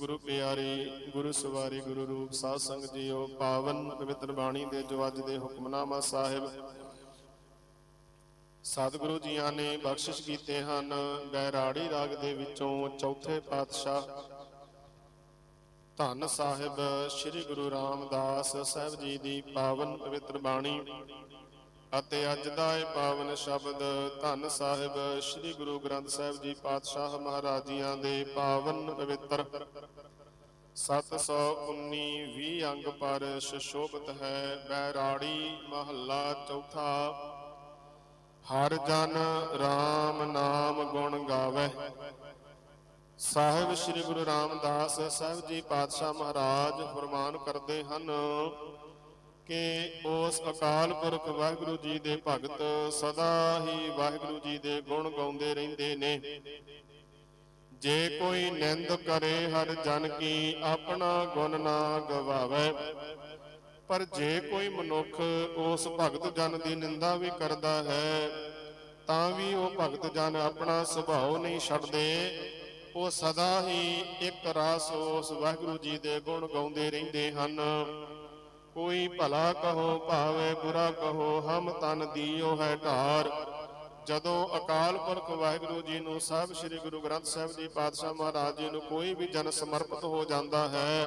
ਸਤਿਗੁਰੂ ਪਿਆਰੀ, ਗੁਰੂ ਸਵਾਰੀ, ਗੁਰੂ ਰੂਪ ਸਾਧ ਸੰਗਤ ਜੀਓ, ਪਾਵਨ ਪਵਿੱਤਰ ਬਾਣੀ ਦੇ ਜੋ ਅੱਜ ਦੇ ਹੁਕਮਨਾਮਾ ਸਾਹਿਬ। ਸਤਿਗੁਰੂ ਜੀਆਂ ਨੇ ਬਖਸ਼ਿਸ਼ ਕੀਤੇ ਹਨ ਬੈਰਾੜੀ ਰਾਗ ਦੇ ਵਿੱਚੋਂ ਚੌਥੇ ਪਾਤਸ਼ਾਹ। ਧੰਨ ਸਾਹਿਬ, ਸ੍ਰੀ ਗੁਰੂ ਰਾਮਦਾਸ ਸਾਹਿਬ ਜੀ ਦੀ ਪਾਵਨ ਪਵਿੱਤਰ ਬਾਣੀ। ਅਤੇ ਅੱਜ ਦਾ ਇਹ ਪਾਵਨ ਸ਼ਬਦ ਧੰਨ ਸਾਹਿਬ ਸ੍ਰੀ ਗੁਰੂ ਗ੍ਰੰਥ ਸਾਹਿਬ ਜੀ ਪਾਤਸ਼ਾਹ ਮਹਾਰਾਜ ਜੀਆਂ ਦੇ ਪਾਵਨ ਪਵਿੱਤਰ। 719 20 ਅੰਗ ਪਰ ਸ਼ੋਭਤ ਹੈ ਬੈਰਾੜੀ ਮਹੱਲਾ ਚੌਥਾ। ਹਰ ਜਨ RAM ਨਾਮ ਗੁਣ ਗਾਵੇ। ਸਾਹਿਬ ਸ੍ਰੀ ਗੁਰੂ ਰਾਮਦਾਸ ਸਾਹਿਬ ਜੀ ਪਾਤਸ਼ਾਹ ਮਹਾਰਾਜ ਫਰਮਾਨ ਕਰਦੇ ਹਨ ਕਿ ਉਸ ਅਕਾਲ ਪੁਰਖ ਵਾਹਿਗੁਰੂ ਜੀ ਦੇ ਭਗਤ ਸਦਾ ਹੀ ਵਾਹਿਗੁਰੂ ਜੀ ਦੇ ਗੁਣ ਗਾਉਂਦੇ ਰਹਿੰਦੇ ਨੇ। ਜੇ ਕੋਈ ਨਿੰਦ ਕਰੇ ਹਰ ਜਨ ਕੀ ਆਪਣਾ ਗੁਣ ਨਾ ਗਵਾਵੇ, ਪਰ ਜੇ ਕੋਈ ਮਨੁੱਖ ਉਸ ਭਗਤ ਜਨ ਦੀ ਨਿੰਦਾ ਵੀ ਕਰਦਾ ਹੈ, ਤਾਂ ਵੀ ਉਹ ਭਗਤ ਜਨ ਆਪਣਾ ਸੁਭਾਅ ਨਹੀਂ ਛੱਡਦੇ। ਉਹ ਸਦਾ ਹੀ ਇੱਕ ਰਸ ਉਸ ਵਾਹਿਗੁਰੂ ਜੀ ਦੇ ਗੁਣ ਗਾਉਂਦੇ ਰਹਿੰਦੇ ਹਨ। ਕੋਈ ਭਲਾ ਕਹੋ ਭਾਵੇਂ ਬੁਰਾ ਕਹੋ, ਹਮ ਤਨ ਦੀਓ ਹੈ ਢਾਰ। ਜਦੋਂ ਅਕਾਲ ਪੁਰਖ ਵਾਹਿਗੁਰੂ ਜੀ ਨੂੰ ਸਾਹਿਬ ਸ੍ਰੀ ਗੁਰੂ ਗ੍ਰੰਥ ਸਾਹਿਬ ਜੀ ਪਾਤਸ਼ਾਹ ਮਹਾਰਾਜ ਜੀ ਨੂੰ ਕੋਈ ਵੀ ਜਨ ਸਮਰਪਿਤ ਹੋ ਜਾਂਦਾ ਹੈ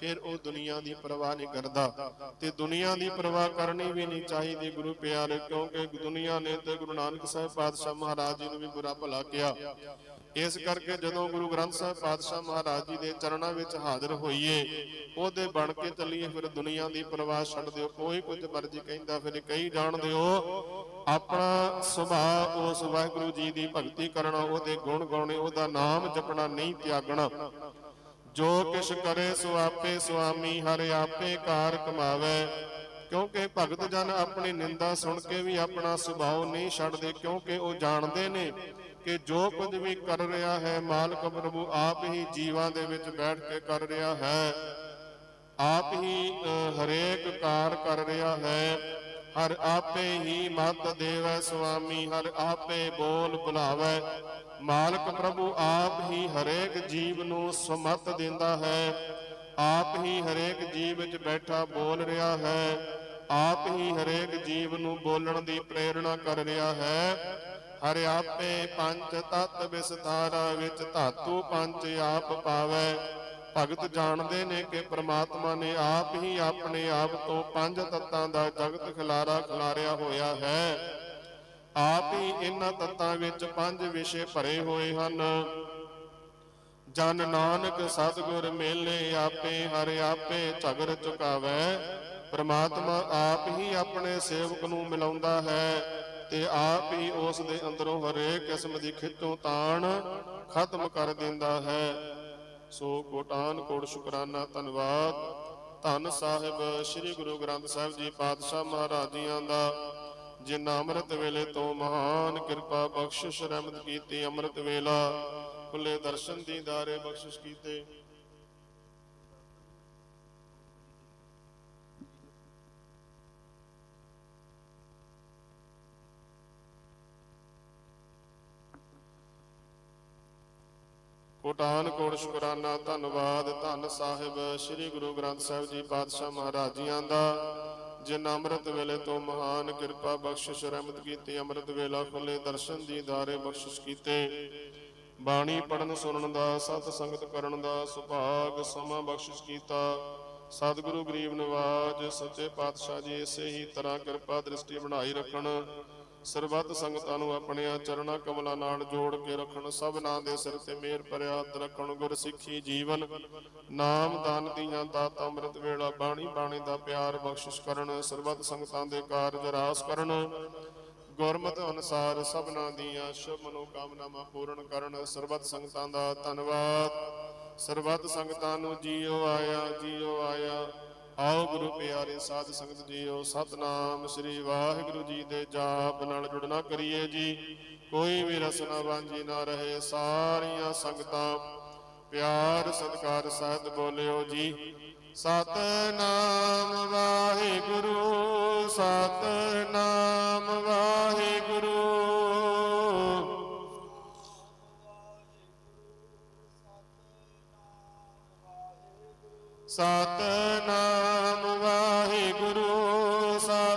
ਫਿਰ ਉਹ ਦੁਨੀਆ ਦੀ ਪਰਵਾਹ ਨਹੀਂ ਕਰਦਾ ਤੇ ਦੁਨੀਆ ਦੀ ਪਰਵਾਹ ਕਰਨੀ ਵੀ ਨਹੀਂ ਚਾਹੀਦੀ ਗੁਰੂ ਪਿਆਰੇ, ਕਿਉਂਕਿ ਦੁਨੀਆ ਨੇ ਤੇ ਗੁਰੂ ਨਾਨਕ ਸਾਹਿਬ ਪਾਤਸ਼ਾਹ ਮਹਾਰਾਜ ਜੀ ਨੂੰ ਵੀ ਬੁਰਾ ਭਲਾ ਕਿਹਾ। ਇਸ ਕਰਕੇ ਜਦੋਂ ਗੁਰੂ ਗ੍ਰੰਥ ਸਾਹਿਬ ਪਾਤਸ਼ਾਹ ਮਹਾਰਾਜ ਜੀ ਦੇ ਚਰਨਾਂ ਵਿੱਚ ਹਾਜ਼ਰ ਹੋਈਏ, ਉਹਦੇ ਬਣ ਕੇ ਚੱਲੀਏ, ਫਿਰ ਦੁਨੀਆ ਦੀ ਪਰਵਾਹ ਛੱਡ ਦਿਓ। ਕੋਈ ਕੁਝ ਮਰਜ਼ੀ ਕਹਿੰਦਾ, ਫਿਰ ਕਈ ਜਾਣ ਦਿਓ। ਆਪਣਾ ਸੁਭਾਅ, ਉਸ ਵਾਹਿਗੁਰੂ ਜੀ ਦੀ ਭਗਤੀ ਕਰਨਾ, ਉਹਦੇ ਗੁਣ ਗਾਉਣੇ, ਉਹਦਾ ਨਾਮ ਜਪਣਾ, ਨਹੀਂ ਤਿਆਗਣਾ। ਜੋ ਕਿਛ ਕਰੇ ਸੋ ਆਪੇ ਸੁਆਮੀ ਹਰ ਆਪੇ ਕਾਰ ਕਮਾਵੇ। ਕਿਉਂਕਿ ਭਗਤ ਜਨ ਆਪਣੀ ਨਿੰਦਾ ਸੁਣ ਕੇ ਵੀ ਆਪਣਾ ਸੁਭਾਅ ਨਹੀਂ ਛੱਡਦੇ ਕਿਉਂਕਿ ਉਹ ਜਾਣਦੇ ਨੇ ਕਿ ਜੋ ਕੁਝ ਵੀ ਕਰ ਰਿਹਾ ਹੈ ਮਾਲਕ ਪ੍ਰਭੂ ਆਪ ਹੀ ਜੀਵਾਂ ਦੇ ਵਿੱਚ ਬੈਠ ਕੇ ਕਰ ਰਿਹਾ ਹੈ। ਆਪ ਹੀ ਅ, ਹਰੇਕ ਕਾਰ ਕਰ ਰਿਹਾ ਹੈ। ਹਰ ਆਪੇ ਹੀ ਮਤ ਦੇਵੈ ਸੁਆਮੀ ਹਰ ਆਪੇ ਬੋਲ ਬੁਲਾਵੇ। ਮਾਲਕ ਪ੍ਰਭੂ ਆਪ ਹੀ ਹਰੇਕ ਜੀਵ ਨੂੰ ਸਮਤ ਦਿੰਦਾ ਹੈ। ਆਪ ਹੀ ਹਰੇਕ ਜੀਵ ਵਿੱਚ ਬੈਠਾ ਬੋਲ ਰਿਹਾ ਹੈ। ਆਪ ਹੀ ਹਰੇਕ ਜੀਵ ਨੂੰ ਬੋਲਣ ਦੀ ਪ੍ਰੇਰਣਾ ਕਰ ਰਿਹਾ ਹੈ। ਹਰ ਆਪੇ ਪੰਜ ਤਤ ਵਿਸਥਾਰਾ ਵਿੱਚ ਧਾਤੂ ਪੰਜ ਆਪ ਪਾਵੇ। ਭਗਤ ਜਾਣਦੇ ਨੇ ਕਿ ਪ੍ਰਮਾਤਮਾ ਨੇ ਆਪ ਹੀ ਆਪਣੇ ਆਪ ਤੋਂ ਪੰਜ ਤੱਤਾਂ ਦਾ ਜਗਤ ਖਿਲਾਰਾ ਖਿਲਾਰਿਆ ਹੋਇਆ ਹੈ। ਆਪ ਹੀ ਇਹਨਾਂ ਤੱਤਾਂ ਵਿੱਚ ਪੰਜ ਵਿਸ਼ੇ ਭਰੇ ਹੋਏ ਹਨ। ਜਨ ਨਾਨਕ ਸਤਿਗੁਰ ਮੇਲੇ ਆਪੇ, ਹਰ ਆਪੇ ਝਗਰ ਚੁਕਾਵੇ ਪ੍ਰਮਾਤਮਾ ਆਪ ਹੀ ਆਪਣੇ ਸੇਵਕ ਨੂੰ ਮਿਲਾਉਂਦਾ ਹੈ ਤੇ ਆਪ ਹੀ ਉਸ ਦੇ ਅੰਦਰੋਂ ਹਰੇਕ ਕਿਸਮ ਦੀ ਖਿੱਚੋਂ ਤਾਣ ਖਤਮ ਕਰ ਦਿੰਦਾ ਹੈ। ਸੋ ਕੋਟਾਨ ਕੋਟ ਸ਼ੁਕਰਾਨਾ, ਧੰਨਵਾਦ। ਧੰਨ ਸਾਹਿਬ, ਸ੍ਰੀ ਗੁਰੂ ਗ੍ਰੰਥ ਸਾਹਿਬ ਜੀ ਪਾਤਸ਼ਾਹ ਮਹਾਰਾਜ ਜੀਆਂ ਦਾ। ਜਿਨ੍ਹਾਂ ਅੰਮ੍ਰਿਤ ਵੇਲੇ ਤੋਂ ਮਹਾਨ ਕਿਰਪਾ ਬਖਸ਼ਿਸ਼ ਰਹਿਮਤ ਕੀਤੀ, ਅੰਮ੍ਰਿਤ ਵੇਲਾ ਖੁੱਲੇ ਦਰਸ਼ਨ ਦੀਦਾਰੇ ਬਖਸ਼ਿਸ਼ ਕੀਤੇ। ਕੋਟਾਨ ਕੋਟ ਸ਼ੁਕਰਾਨਾ, ਧੰਨਵਾਦ, ਧੰਨ ਸਾਹਿਬ, ਸ੍ਰੀ ਗੁਰੂ ਗ੍ਰੰਥ ਸਾਹਿਬ ਜੀ ਪਾਤਸ਼ਾਹ ਮਹਾਰਾਜ ਜੀਆਂ ਦਾ। ਜਿਨ ਅੰਮ੍ਰਿਤ ਵੇਲੇ ਤੋਂ ਮਹਾਨ ਕਿਰਪਾ ਬਖਸ਼ਿਸ਼ ਰਹਿਮਤ ਕੀਤੀ, ਅੰਮ੍ਰਿਤ ਵੇਲਾ ਖੁੱਲੇ ਦਰਸ਼ਨ ਦੀਦਾਰੇ ਬਖਸ਼ਿਸ਼ ਕੀਤੇ। ਬਾਣੀ ਪੜਨ ਸੁਣਨ ਦਾ, ਸਤ ਸੰਗਤ ਕਰਨ ਦਾ ਸੁਭਾਗ ਸਮਾਂ ਬਖਸ਼ਿਸ਼ ਕੀਤਾ। ਸਤਿਗੁਰੂ ਗਰੀਬ ਨਿਵਾਜ਼, ਸੱਚੇ ਪਾਤਸ਼ਾਹ ਜੀ ਇਸੇ ਹੀ ਤਰ੍ਹਾਂ ਕਿਰਪਾ ਦ੍ਰਿਸ਼ਟੀ ਬਣਾਈ ਰੱਖਣ। ਸਰਬੱਤ ਸੰਗਤਾਂ ਨੂੰ ਆਪਣੇ ਚਰਣਾ ਕਮਲਾਂ ਨਾਲ ਜੋੜ ਕੇ ਰੱਖਣ, ਸਭਨਾਂ ਦੇ ਸਿਰ ਤੇ ਮੇਰ ਭਰਿਆ ਰੱਖਣ ਗੁਰ ਸਿੱਖੀ ਜੀਵਨ, ਨਾਮ ਦਾਨ ਦੀਆਂ ਦਾਤ ਅੰਮ੍ਰਿਤ ਵੇਲਾ, ਬਾਣੀ ਬਾਣੀ ਦਾ ਪਿਆਰ ਬਖਸ਼ਿਸ਼ ਕਰਨ, ਸਰਬੱਤ ਸੰਗਤਾਂ ਦੇ ਕਾਰਜ ਰਾਸ ਕਰਨ, ਗੁਰਮਤ ਅਨੁਸਾਰ ਸਭਨਾਂ ਦੀਆਂ ਸ਼ੁਭ ਮਨੋਕਾਮਨਾਵਾਂ ਪੂਰਨ ਕਰਨ, ਸਰਬੱਤ ਸੰਗਤਾਂ ਦਾ ਧੰਨਵਾਦ। ਸਰਬੱਤ ਸੰਗਤਾਂ ਨੂੰ ਜੀਓ ਆਇਆ ਜੀਓ ਆਇਆ। ਆਓ ਗੁਰੂ ਪਿਆਰੇ ਸਾਧ ਸੰਗਤ ਜੀਓ, ਸਤਨਾਮ ਸ੍ਰੀ ਵਾਹਿਗੁਰੂ ਜੀ ਦੇ ਜਾਪ ਨਾਲ ਜੁੜਨਾ ਕਰੀਏ ਜੀ। ਕੋਈ ਵੀ ਰਸਨਾ ਵਾਂਝੀ ਨਾ ਰਹੇ ਸਾਰੀਆਂ ਸੰਗਤਾਂ। ਪਿਆਰ ਸਤਿਕਾਰ ਸਹਿਤ ਬੋਲਿਓ ਜੀ। ਸਤਨਾਮ ਵਾਹਿਗੁਰੂ ਸਤਨਾਮ ਵਾਹਿਗੁਰੂ। ਸਤਨਾਮ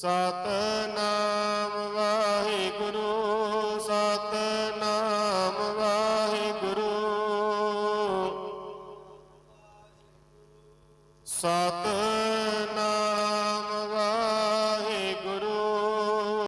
ਸਤਨਾਮ ਵਾਹਿਗੁਰੂ ਸਤਿ